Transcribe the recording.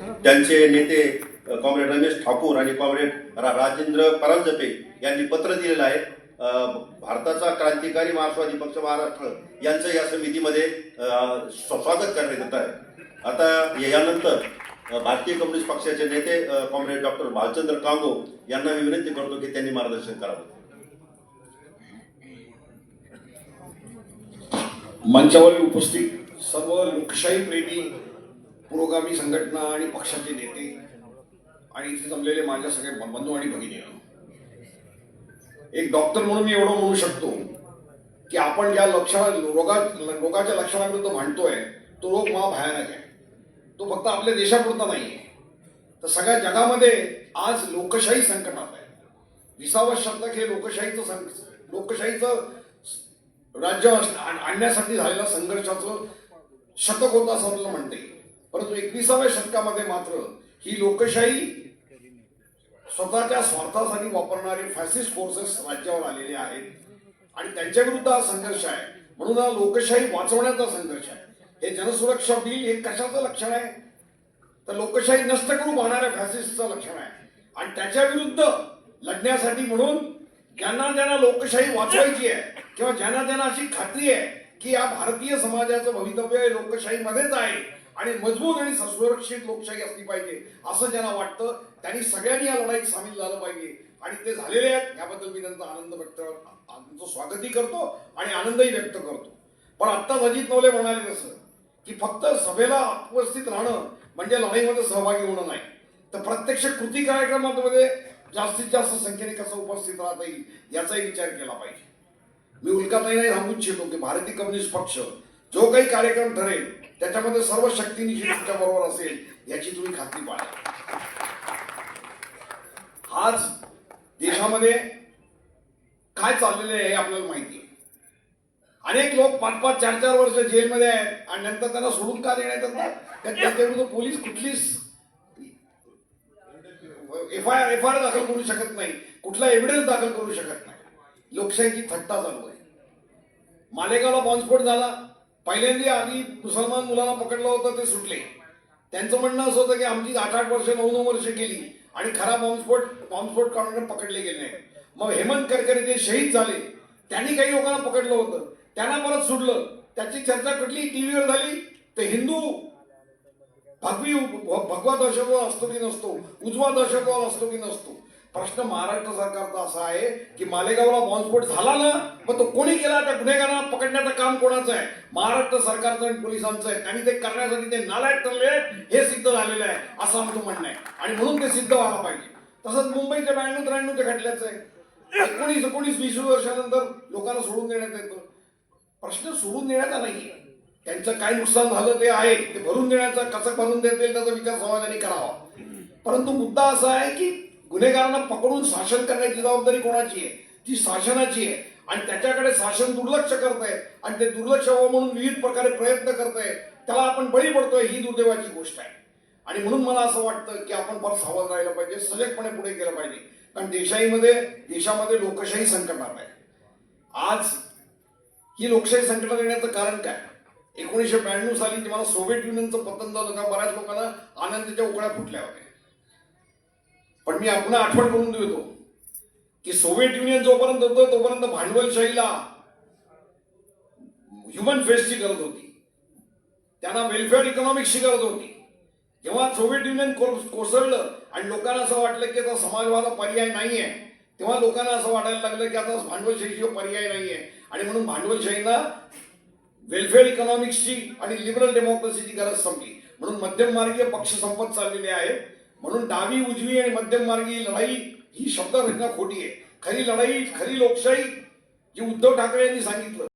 त्यांचे नेते कॉम्रेड रमेश ठाकूर आणि कॉम्रेड रा- राजेंद्र परांजपे यांनी पत्र दिलेलं आहे. भारताचा क्रांतिकारी मार्क्सवादी पक्ष महाराष्ट्र यांचं या समितीमध्ये स्वागत करण्यात येत आहे. आता या- यानंतर भारतीय कम्युनिस्ट पक्षाचे नेते कॉम्रेड डॉक्टर भालचंद्र कांगो यांना मी विनंती करतो की त्यांनी मार्गदर्शन करावं. मंचावर उपस्थित सर्व लोकशाही प्रेमी पुरोगामी संघटना आणि पक्षाचे नेते आणि इथे जमलेले माझ्या सगळे बंधू आणि भगिनी. एक डॉक्टर म्हणून मी एवढं म्हणू शकतो की आपण ज्या लक्षण रोगा रोगाच्या लक्षणाविरुद्ध भांडतोय तो रोग महाभयानक आहे. तो फक्त आपल्या देशापुरता नाही आहे तर सगळ्या जगामध्ये आज लोकशाही संकटात आहे. विसावं शतक हे लोकशाहीचं संक लोकशाहीचं राज्य आणण्यासाठी झालेल्या संघर्षाचं शतक होतं असं आपल्याला म्हणता येईल. परंतु एकविसाव्या शतकामध्ये मात्र ही लोकशाही स्वतःच्या स्वार्थासाठी वापरणारे फॅसिस्ट फोर्सेस राज्यावर आलेले आहेत. आणि त्यांच्या विरुद्ध हा संघर्ष आहे. म्हणून हा लोकशाही वाचवण्याचा संघर्ष आहे. हे जनसुरक्षा बिल हे कशाचं लक्षण आहे? तर लोकशाही नष्ट करून पाहणाऱ्या फॅसिस्टचं लक्षण आहे. आणि त्याच्या विरुद्ध लढण्यासाठी म्हणून ज्यांना ज्यांना लोकशाही वाचवायची आहे किंवा ज्यांना ज्यांना अशी खात्री आहे की या भारतीय समाजाचं भवितव्य लोकशाहीमध्येच आहे आणि मजबूत आणि सुरक्षित लोकशाही असली पाहिजे असं ज्यांना वाटतं त्यांनी सगळ्यांनी या लढाईत सामील झालं पाहिजे. आणि ते झालेले आहेत याबद्दल मी त्यांचा आनंद व्यक्त त्यांचं स्वागतही करतो आणि आनंदही व्यक्त करतो. पण आत्ताच अजित नवले म्हणाले तसं की फक्त सभेला उपस्थित राहणं म्हणजे लढाईमध्ये सहभागी होणं नाही. तर प्रत्यक्ष कृती कार्यक्रमामध्ये जास्तीत जास्त संख्येने कसं उपस्थित राहता येईल याचाही विचार केला पाहिजे. मी उल्काताईने सांगू इच्छितो की भारतीय कम्युनिस्ट पक्ष जो काही कार्यक्रम ठरेल त्याच्यामध्ये सर्व शक्तीनिशी तुमच्या बरोबर असेल याची तुम्ही खात्री पाळा. आज देशामध्ये काय चाललेलं आहे हे आपल्याला माहिती आहे. अनेक लोक पाच पाच चार चार वर्ष जेलमध्ये आहेत आणि नंतर त्यांना सोडून का देण्यात येतात? त्या- पोलीस कुठलीच F I R F I R दाखल करू शकत नाही. कुठला एव्हिडन्स दाखल करू शकत नाही. लोकशाहीची थट्टा चालू आहे. मालेगावला बॉम्बस्फोट झाला. पहिल्यांदा आम्ही मुसलमान मुलाला पकडलं होतं ते सुटले. त्यांचं म्हणणं असं होतं की आमची आठ आठ वर्ष नऊ नऊ वर्ष गेली आणि खरा बॉम्बस्फोट बॉम्बस्फोट काढून पकडले गेले. नाही मग हेमंत करकरे जे शहीद झाले त्यांनी काही लोकांना पकडलं होतं. त्यांना परत सुटलं. त्याची चर्चा कुठली? टीव्हीवर झाली. तर हिंदू भगवी भगवा दहशतवाद असतो की नसतो? उजवा दहशतवाद असतो की नसतो? प्रश्न महाराष्ट्र सरकारचा असा आहे की मालेगावला बॉम्बस्फोट झाला ना मग तो कोणी केला? त्या गुन्हेगारांना पकडण्याचं काम कोणाचं आहे? महाराष्ट्र सरकारचं आणि पोलिसांचं आहे. आणि ते करण्यासाठी ते नालायक ठरले आहेत हे सिद्ध झालेलं आहे असं आमचं म्हणणं आहे. आणि म्हणून ते सिद्ध व्हायला पाहिजे. तसंच मुंबईच्या ब्याण्णव त्र्याण्णवच्या खटल्याचं आहे. एकोणीस एकोणीस वीस वर्षानंतर लोकांना सोडून देण्यात येतं. प्रश्न सोडून देण्याचा नाही त्यांचं काय नुकसान झालं ते आहे ते भरून देण्याचा कसं भरून देता येईल त्याचा विचार समाजाने करावा. परंतु मुद्दा असा आहे की गुन्हेगारांना पकडून शासन करण्याची जबाबदारी कोणाची आहे? ती शासनाची आहे. आणि त्याच्याकडे शासन दुर्लक्ष करत आहे आणि ते दुर्लक्ष व्हावं म्हणून विविध प्रकारे प्रयत्न करत आहे त्याला आपण बळी पडतोय ही दुर्दैवाची गोष्ट आहे. आणि म्हणून मला असं वाटतं की आपण फार सावध राहिलं पाहिजे सजगपणे पुढे गेलं पाहिजे. कारण देशाईमध्ये देशामध्ये लोकशाही संकटात आहे. आज ही लोकशाही संकटात येण्याचं कारण काय? एकोणीसशे ब्याण्णव साली जेव्हा सोव्हिएट युनियनचं पतन झालं तेव्हा बऱ्याच लोकांना आनंदाच्या उकळ्या फुटल्या होत्या. पण मी पुन्हा आठवण करून देतो की सोव्हिएट युनियन जोपर्यंत होतं तोपर्यंत भांडवलशाहीला ह्युमन फेसची गरज होती. त्यांना वेलफेअर इकॉनॉमिक्सची गरज होती. जेव्हा सोव्हिएट युनियन कोसळलं आणि लोकांना असं वाटलं की आता समाजवादा पर्याय नाहीये तेव्हा लोकांना असं वाटायला लागलं की आता भांडवलशाहीशिवाय पर्याय नाहीये. आणि म्हणून भांडवलशाहीला वेलफेअर इकॉनॉमिक्सची आणि लिबरल डेमोक्रेसीची गरज संपली. म्हणून मध्यममार्गीय पक्ष संपत चाललेले आहेत. म्हणून डावी उजवी आणि मध्यममार्गी लढाई ही शब्दरचना खोटी आहे. खरी लढाई खरी लोकशाही जी उद्धव ठाकरे यांनी सांगितलं.